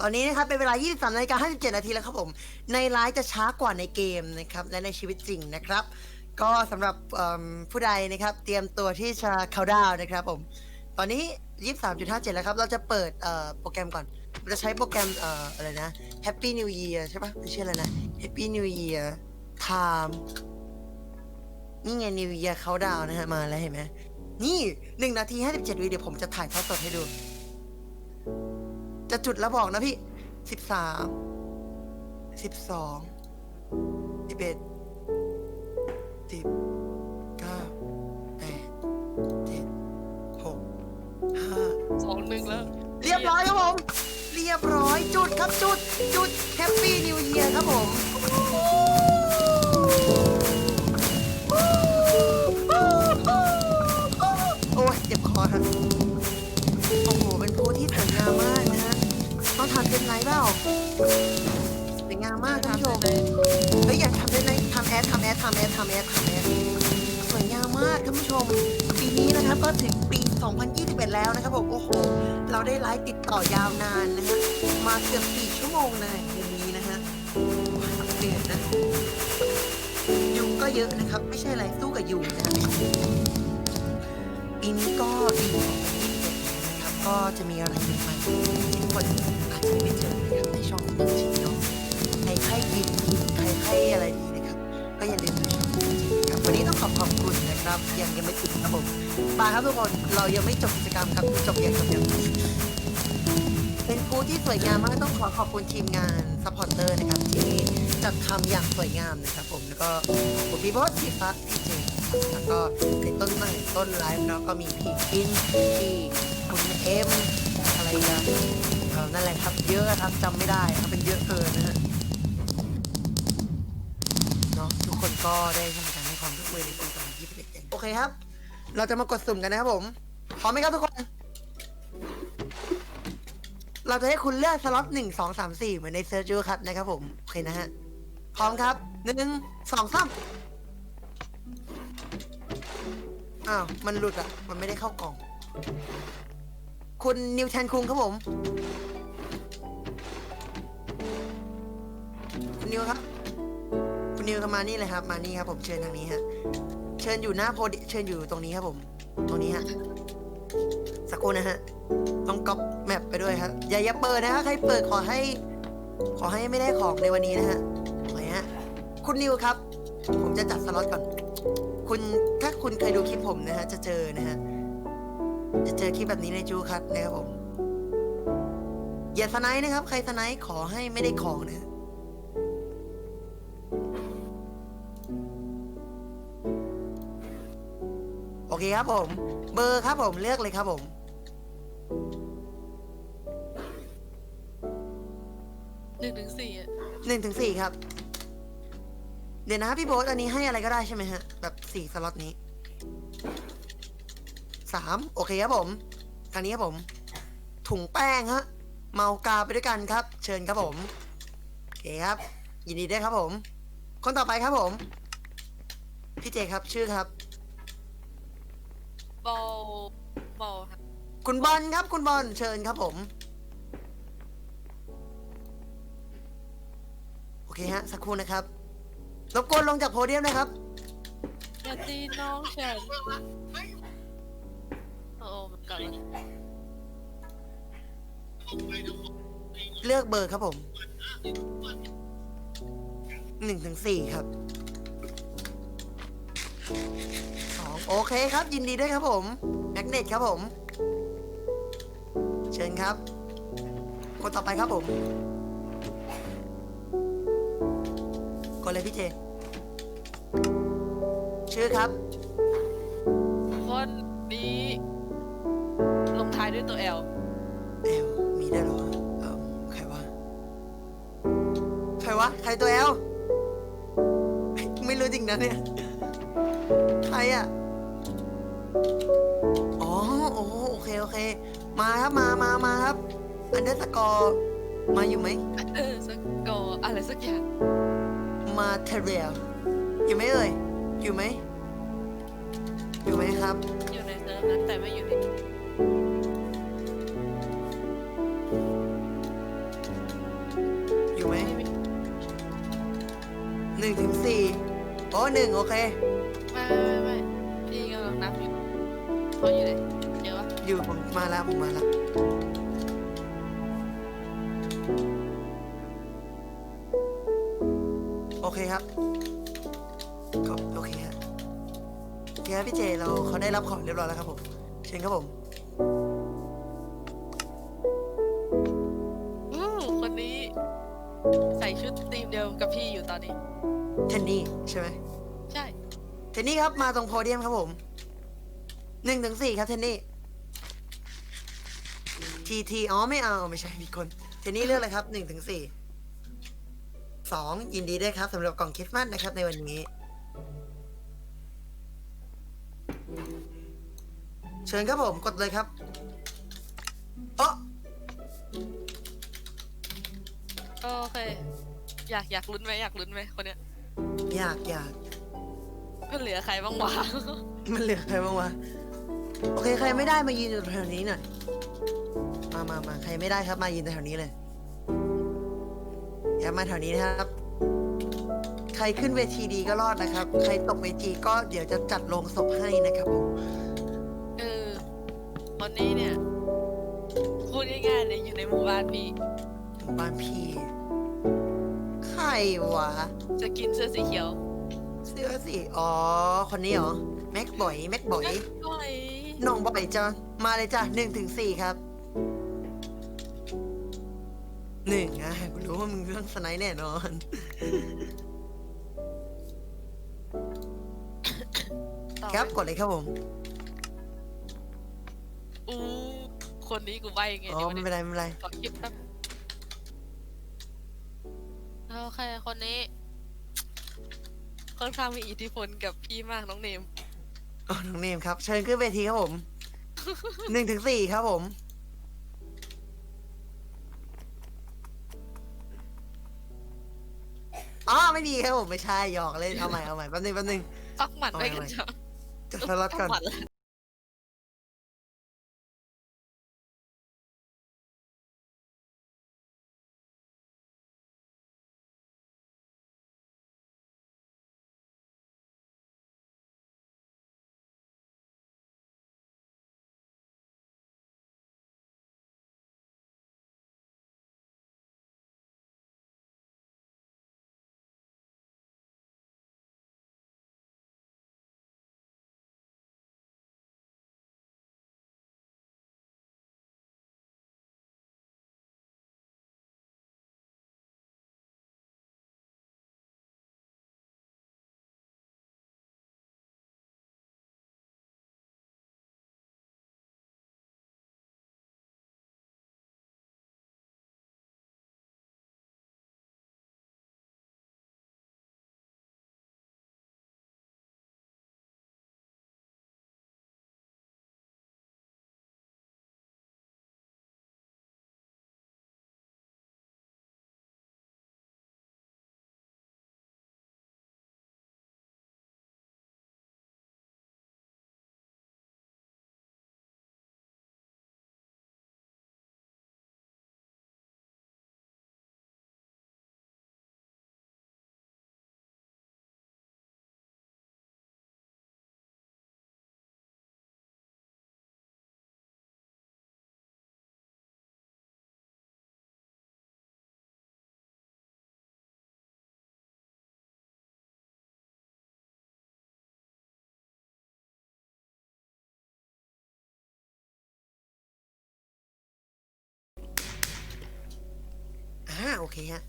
ตอนนี้นะครับเป็นเวลา 23นาฬิกา57 นาทีแล้วครับผม ในไลฟ์จะช้ากว่าในเกมนะครับ และในชีวิตจริงนะครับ ก็สำหรับเอิ่มผู้ใดนะครับ เตรียมตัวที่จะเข้าดาวน์นะครับผม ตอนนี้ 23.57 แล้วครับ เราจะเปิดเอ่อโปรแกรมก่อน เราจะใช้โปรแกรมเอ่ออะไรนะ Happy New Year ใช่ปะไม่ใช่อะไรนะ Happy New Year Time นี่ไง New Year เขาดาวนะฮะ มาแล้วเห็นไหม นี่หนึ่งนาทีห้าสิบเจ็วิเดี๋ยวผมจะถ่ายทอดสดให้ดู จะจุดแล้วบอกนะพี่สิบสามสิบสองสิบเอ็ดสิบเก้าแปดเจ็ดหกห้าสองหนึ่งแล้วเรียบร้อยครับผม เรียบร้อยจุดครับจุด จุดแฮปปี้นิวเยียร์ครับผม เป็นไรเปล่าสวยงามมากท่านผู้ชมเฮ้ยอยากทำได้ไหมทำแอดทำแอดทำแอดทำแอดทำแอดสวยงามมากท่านผู้ชม ปีนี้นะครับก็ถึงปี 2021 แล้วนะครับผมโอ้โหเราได้ไลฟ์ติดต่อยาวนานนะฮะมาเกือบสี่ชั่วโมงเลยในนี้นะฮะเหนื่อยนะยุงก็เยอะนะครับ ไม่ใช่อะไรสู้กับยุงนะปีนี้ก็ปี ก็จะมีอะไรใหม่ๆที่ทุกคนอาจจะไม่เจอนะครับในช่องของจริงเนาะใครใครกินใครใครอะไรดีนะครับ ก็อย่าลืมดูช่องนี้นะครับวันนี้ต้องขอบขอบคุณนะครับยังยังไม่ถึงครับผมมาครับทุกคนเรายังไม่จบกิจกรรมครับจบยังจบยังเป็นกูที่สวยงามมากต้องขอขอบคุณทีมงานซัพพอร์เตอร์นะครับที่จัดทำอย่างสวยงามนะครับผมแล้วก็ขอบคุณพี่บอสพี่ฟ้าพี่เจแล้วก็ในต้นไม้ต้นไลฟ์เนาะก็มีพี่กินพี่ เอ็มอะไรนะเออนั่นแหละครับเยอะครับจำไม่ได้ครับเป็นเยอะเกินนะฮะเนาะทุกคนก็ได้ทำการให้ความร่วมมือในปี2021เองโอเคครับ เราจะมากดสุ่มกันนะครับผมพร้อมไหมครับทุกคน เราจะให้คุณเลือกสล็อตหนึ่งสองสามสี่เหมือนในเซิร์ชยูคัทนะครับผมโอเคนะฮะพร้อมครับหนึ่งสองสามอ้าว มันหลุดอะ มันไม่ได้เข้ากล่อง คุณนิวแทนคุงครับผมคุณนิวครับคุณนิวมานี่เลยครับ มานี่ครับ ผมเชิญทางนี้ฮะเชิญอยู่หน้าโพดิเชิญอยู่ตรงนี้ครับผม ตรงนี้ฮะสักครู่นะฮะต้องก๊อปแมปไปด้วยครับอย่าอย่าเปิดนะฮะใครเปิดขอให้ ขอให้ไม่ได้ของในวันนี้นะฮะโอเคฮะคุณนิวครับ ผมจะจัดสล็อตก่อน คุณถ้าคุณเคยดูคลิปผมนะฮะจะเจอนะฮะ จะเจอคลิปแบบนี้ในจูคัทนะครับผม อย่าสไนด์นะครับ ใครสไนด์ขอให้ไม่ได้ของนะฮะโอเคครับผม เบอร์ครับผมเลือกเลยครับผมหนึ่งถึงสี่อะหนึ่งถึงสี่ครับ เดี๋ยวนะพี่โบ๊ทอันนี้ให้อะไรก็ได้ใช่ไหมฮะ แบบสี่สล็อตนี้ สามโอเคครับผมทางนี้ครับผม ถุงแป้งฮะ เมากาไปด้วยกันครับ เชิญครับผมโอเคครับ ยินดีด้วยครับผม คนต่อไปครับผม พี่เจครับชื่อครับ บอลบอลค่ะคุณบอลครับ คุณบอลเชิญครับผม โอเคฮะ สักครู่นะครับรบกวนลงจากโพเดียมนะครับ อย่าตีน้องฉัน โอ้มันกลับแล้วเลือกเบอร์ครับผมหนึ่งถึงสี่ครับสองโอเคครับ ยินดีด้วยครับผม แมกเนตครับผม เชิญครับ คนต่อไปครับผมกดเลยพี่เจ ชื่อครับ คนนี้ลงท้ายด้วยตัว L เอลมีได้วยเหรอเออใครวะ ใครวะ ใครตัวเอล ไม่รู้จริงนะเนี่ย ใครอะ อ๋อโอ้โอเค โอเค มาครับ มามามาครับ อันเดอร์สกอร์มาอยู่ไหม เออสกอร์อะไรสักอย่างมาเทเรียลอยู่ไหมเอ่ย อยู่ไหม อยู่ไหมครับ อยู่ในเซิร์ฟนะแต่ไม่อยู่ใน โอ้หนึ่งโอเคไม่ไม่ไม่ไม่พี่กำลังนับอยู่เขาอยู่ไหนเจอปะอยู่ผมมาแล้วผมมาแล้วโอเคครับก็โอเคครับโอเคครับพี่เจเราเขาได้รับของเรียบร้อยแล้วครับผมเชิญครับผมอู้คนนี้ ใส่ชุดธีมเดียวกับพี่อยู่ตอนนี้ เทนนี่ใช่ไหมใช่ เทนนี่ครับมาตรงโพเดียมครับผมหนึ่งถึงสี่ครับเทนนี่ GT อ๋อไม่เอาไม่ใช่มีคน เทนนี่เลือกเลยครับหนึ่งถึงสี่สองยินดีด้วยครับสำหรับกล่องคริสต์มาสนะครับในวันนี้ เชิญครับผมกดเลยครับเอ๋อโอเค อยากอยากลุ้นไหมอยากลุ้นไหมคนเนี้ย อยากอยากมันเหลือใครบ้างวะ มันเหลือใครบ้างวะ โอเค ใครไม่ได้มายืนอยู่แถวนี้หน่อย มามามาใครไม่ได้ครับมายืนแถวนี้เลยอย่ามาแถวนี้นะครับ ใครขึ้นเวทีดีก็รอดนะครับ ใครตกเวทีก็เดี๋ยวจะจัดโลงศพให้นะครับผมเออคนนี้เนี่ยพูดง่ายๆเลยอยู่ในหมู่บ้านพี่ หมู่บ้านพี่ใคร วะ จะกินเสื้อสีเขียวเสื้อสีอ๋อ คนนี้เหรอ แม็กบ่อย แม็กบ่อยโอ้ยน้องบ่อยจ้ะมาเลยจ้ะหนึ่งถึงสี่ครับหนึ่งอะกูรู้ว่ามึงเรื่องสไนด์แน่นอน ต่อครับกดเลยครับผม อู้คนนี้กูใบไงอ๋อเดี๋ยวไม่เป็นไร ไม่เป็นไร ขอคลิปแป๊บ อเคคนนี้ค่อนข้างมีอิทธิพลกับพี่มากน้องเนม อ๋อน้องเนมครับ เชิญขึ้นเวทีครับผม หนึ่งถึงสี่ครับผม อ๋อ ไม่มีครับผม ไม่ใช่หยอกเล่นเอาใหม่เอาใหม่แป๊บนึงแป๊บนึงปักหมัดเอาไว้ไว้กันเอาไว้จ้ะจะสล็อตก่อนปัหมัดเลย โอเคฮะ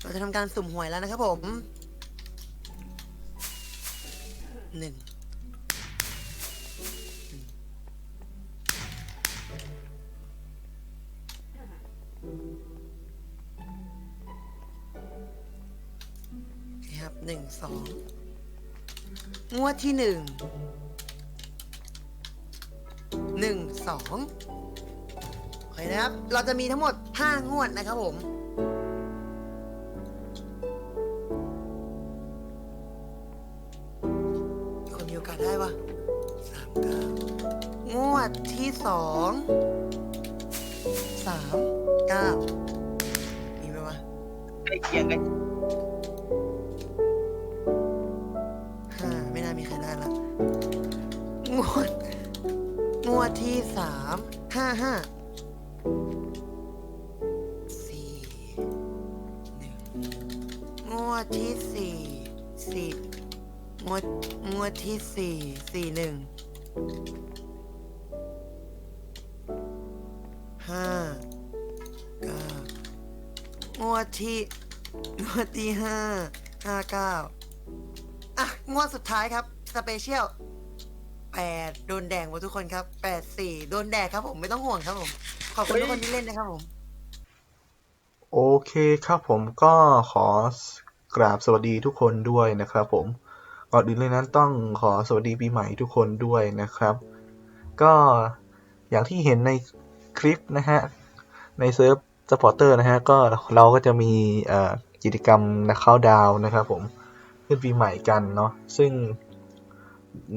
เราจะทำการสุ่มหวยแล้วนะครับผมหนึ่งคครับหนึ่งสองงวดที่หนึ่งหนึ่งสองโอเคนะครับ เราจะมีทั้งหมดห้างวดนะครับผม ดที่สองสามเก้ามีไหมวะใกล้เคียงกันมีใครได้ละงวด งวดที่สามห้าห้าสี่หนึ่งงวดที่สี่สี่งวดงวดที่สี่สี่หนึ่ง ห้าเก้างวดที่งวดที่ห้าห้าเก้าอะ งวดสุดท้ายครับ สเปเชียลแปดโดนแดงหมดทุกคนครับแปดสี่โดนแดงครับผมไม่ต้องห่วงครับผม ขอบคุณทุกคนที่เล่นนะครับผม โอเคครับผมก็ขอกราบสวัสดีทุกคนด้วยนะครับผมก่อนอื่นเลยนั้นต้องขอสวัสดีปีใหม่ทุกคนด้วยนะครับ ก็อย่างที่เห็นใน คลิปนะฮะ ในเซิร์ฟสปอร์เตอร์นะฮะ ก็เราก็จะมีกิจกรรมนักเข้าดาวนะครับผม ขึ้นปีใหม่กันเนาะ ซึ่ง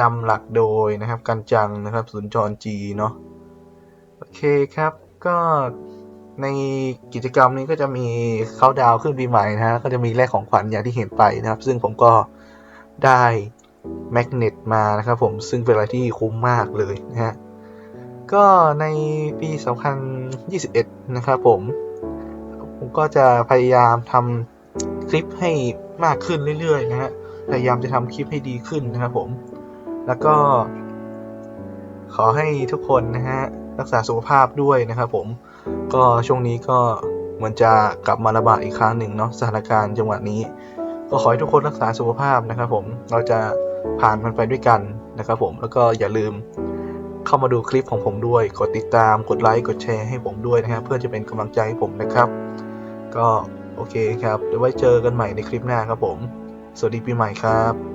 นำหลักโดยนะครับกันจังนะครับศูนย์จรจีเนาะ โอเคครับ ก็ในกิจกรรมนี้ก็จะมีเข้าดาวขึ้นปีใหม่นะฮะ ก็จะมีแลกของขวัญอย่างที่เห็นไปนะครับ ซึ่งผมก็ได้แมกเนตมานะครับผม ซึ่งเป็นอะไรที่คุ้มมากเลยนะฮะ ก็ในปี 2021 นะครับผม ผมก็จะพยายามทำคลิปให้มากขึ้นเรื่อยๆ นะฮะ พยายามจะทำคลิปให้ดีขึ้นนะครับผม แล้วก็ ขอให้ทุกคนนะฮะ รักษาสุขภาพด้วยนะครับผม ก็ช่วงนี้ก็เหมือนจะกลับมาระบาดอีกครั้งหนึ่งเนาะสถานการณ์จังหวะนี้ ก็ขอให้ทุกคนรักษาสุขภาพนะครับผม เราจะผ่านมันไปด้วยกันนะครับผม แล้วก็อย่าลืม เข้ามาดูคลิปของผมด้วย กดติดตาม กดไลค์ กดแชร์ให้ผมด้วยนะครับ เพื่อจะเป็นกำลังใจให้ผมนะครับ ก็โอเคครับ เดี๋ยวไว้เจอกันใหม่ในคลิปหน้าครับผม สวัสดีปีใหม่ครับ